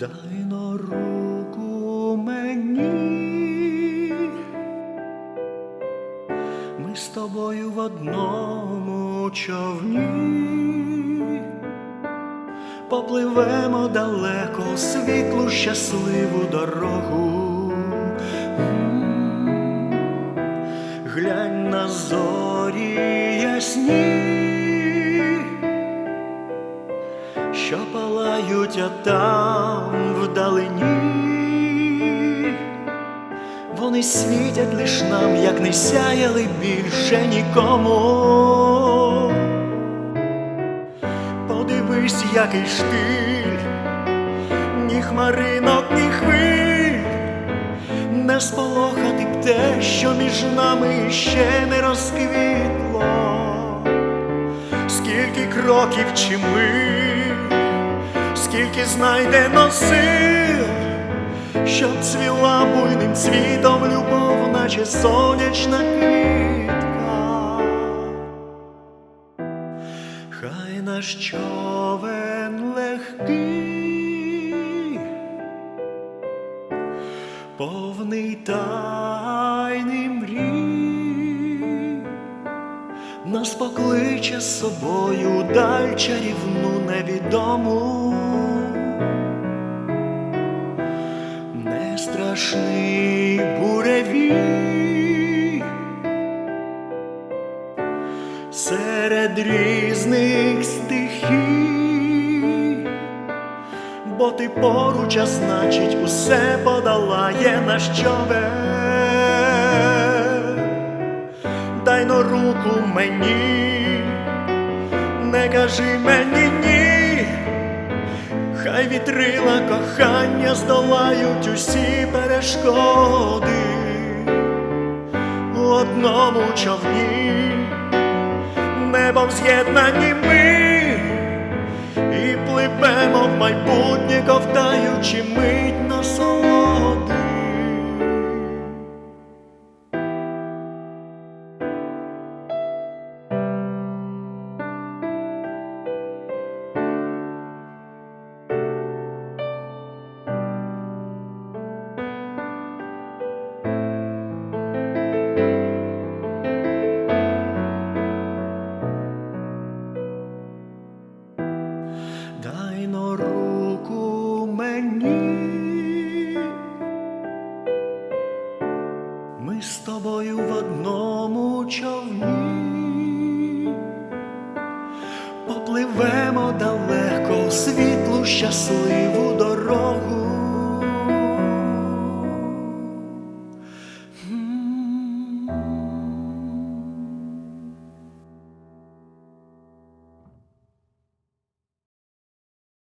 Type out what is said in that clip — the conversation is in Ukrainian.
Дай на руку мені, ми з тобою в одному човні, попливемо далеко світлу, щасливу дорогу, глянь на зорі ясні. Що палають там вдалині. Вони світять лиш нам, як не сяяли більше нікому. Подивись, який штиль, ні хмаринок, ні хвиль, не сполохати б те, що між нами ще не розквітло. Скільки кроків чи скільки знайдено сил щоб цвіла буйним цвітом любов, наче сонячна квітка. Хай наш човен легкий, повний тайний мрій, нас покличе з собою даль чарівну невідому. Страшний буревій серед різних стихій, бо ти поруч, а значить, усе подолає наш човен. Дай но руку мені, не кажи мені ні. Хай вітрила кохання здолають усі перешкоди у одному човні, небом з'єднані ми і пливемо в майбутнє, ковтаючи мить насолоди. Дай попливемо